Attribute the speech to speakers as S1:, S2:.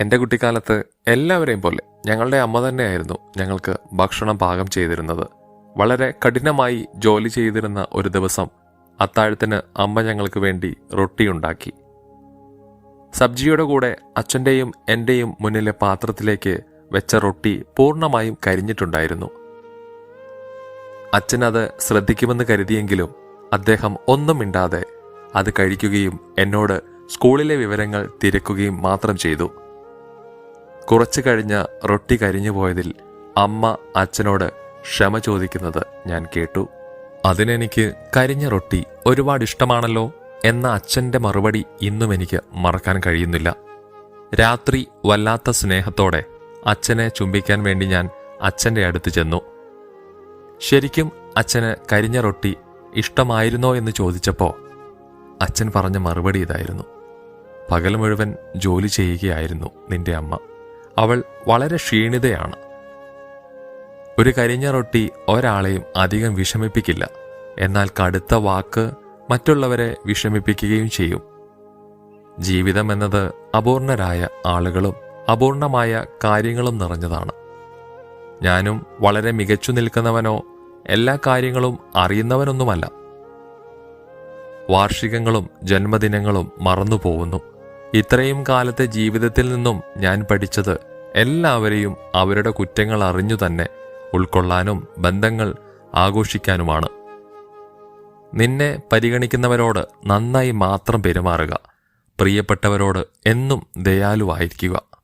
S1: എന്റെ കുട്ടിക്കാലത്ത് എല്ലാവരെയും പോലെ ഞങ്ങളുടെ അമ്മ തന്നെയായിരുന്നു ഞങ്ങൾക്ക് ഭക്ഷണം പാകം ചെയ്തിരുന്നത്. വളരെ കഠിനമായി ജോലി ചെയ്തിരുന്ന ഒരു ദിവസം അത്താഴത്തിന് അമ്മ ഞങ്ങൾക്ക് വേണ്ടി റൊട്ടി ഉണ്ടാക്കി. സബ്ജിയുടെ കൂടെ അച്ഛന്റെയും എന്റെയും മുന്നിലെ പാത്രത്തിലേക്ക് വെച്ച റൊട്ടി പൂർണമായും കരിഞ്ഞിട്ടുണ്ടായിരുന്നു. അച്ഛനത് ശ്രദ്ധിക്കുമെന്ന് കരുതിയെങ്കിലും അദ്ദേഹം ഒന്നും മിണ്ടാതെ അത് കഴിക്കുകയും എന്നോട് സ്കൂളിലെ വിവരങ്ങൾ തിരക്കുകയും മാത്രം ചെയ്തു. കുറച്ചു കഴിഞ്ഞ റൊട്ടി കരിഞ്ഞു പോയതിൽ അമ്മ അച്ഛനോട് ക്ഷമ ചോദിക്കുന്നത് ഞാൻ കേട്ടു. അതിനെനിക്ക് കരിഞ്ഞ റൊട്ടി ഒരുപാട് ഇഷ്ടമാണല്ലോ എന്ന അച്ഛന്റെ മറുപടി ഇന്നും എനിക്ക് മറക്കാൻ കഴിയുന്നില്ല. രാത്രി വല്ലാത്ത സ്നേഹത്തോടെ അച്ഛനെ ചുംബിക്കാൻ വേണ്ടി ഞാൻ അച്ഛന്റെ അടുത്ത് ചെന്നു. ശരിക്കും അച്ഛന് കരിഞ്ഞ റൊട്ടി ഇഷ്ടമായിരുന്നോ എന്ന് ചോദിച്ചപ്പോൾ അച്ഛൻ പറഞ്ഞ മറുപടി ഇതായിരുന്നു. പകൽ മുഴുവൻ ജോലി ചെയ്യുകയായിരുന്നു നിന്റെ അമ്മ. അവൾ വളരെ ക്ഷീണിതയാണ്. ഒരു കരിഞ്ഞ റൊട്ടി ഒരാളെയും അധികം വിഷമിപ്പിക്കില്ല. എന്നാൽ കടുത്ത വാക്ക് മറ്റുള്ളവരെ വിഷമിപ്പിക്കുകയും ചെയ്യും. ജീവിതം എന്നത് അപൂർണരായ ആളുകളും അപൂർണമായ കാര്യങ്ങളും നിറഞ്ഞതാണ്. ഞാനും വളരെ മികച്ചു നിൽക്കുന്നവനോ എല്ലാ കാര്യങ്ങളും അറിയുന്നവനൊന്നുമല്ല. വാർഷികങ്ങളും ജന്മദിനങ്ങളും മറന്നുപോകുന്നു. ഇത്രയും കാലത്തെ ജീവിതത്തിൽ നിന്നും ഞാൻ പഠിച്ചത് എല്ലാവരെയും അവരുടെ കുറ്റങ്ങൾ അറിഞ്ഞു തന്നെ ഉൾക്കൊള്ളാനും ബന്ധങ്ങൾ ആഘോഷിക്കാനുമാണ്. നിന്നെ പരിഗണിക്കുന്നവരോട് നന്നായി മാത്രം പെരുമാറുക. പ്രിയപ്പെട്ടവരോട് എന്നും ദയാലുവായിരിക്കുക.